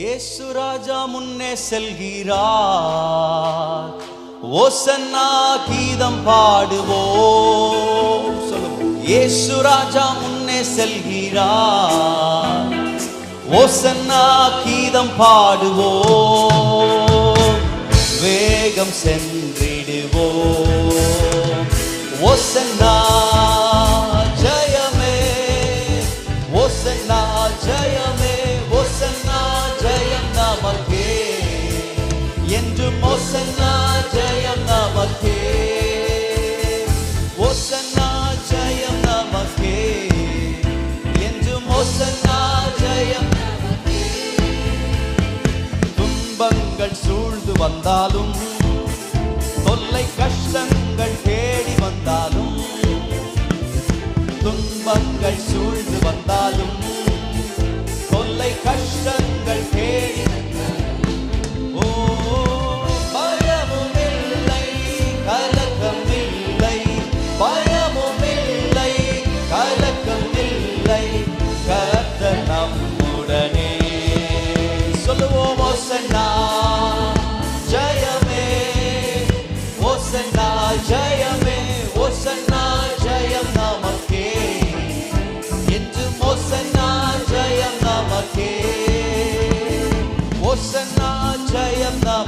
இயேசு ராஜா முன்னே செல்கிறார். ஓசன்னா கீதம் பாடுவோம். சொல்லுவோம் இயேசு ராஜா முன்னே செல்கிறார். ஓசன்னா கீதம் பாடுவோம். வேகம் சென்று துன்பங்கள் சூழ்ந்து வந்தாலும் தொல்லை கஷ்ட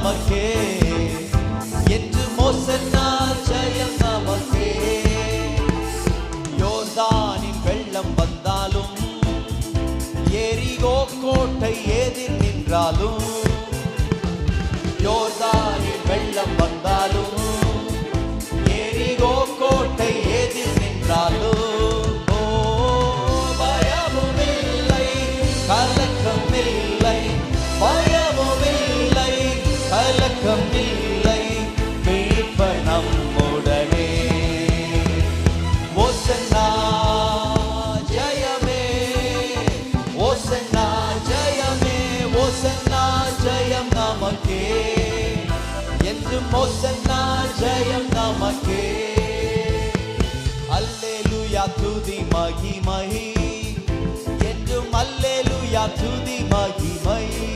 நமக்கே. என்று மோசன்னா ஜயம் நமக்கே. யோர்தானின் வெள்ளம் வந்தாலும் எரிகோ கோட்டை எதிர் நின்றாலும் ஜெயம் நமக்கே. என்று மோசன்னா ஜெயம் நமக்கே. அல்லேலுயா துதி மகிமை. என்றும் அல்லேலுயா துதி மகிமை.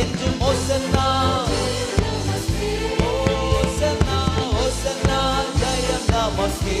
என்றும் ஒசன்னா ஒசன்னா ஒசன்னா ஜெயம் நமஸ்கே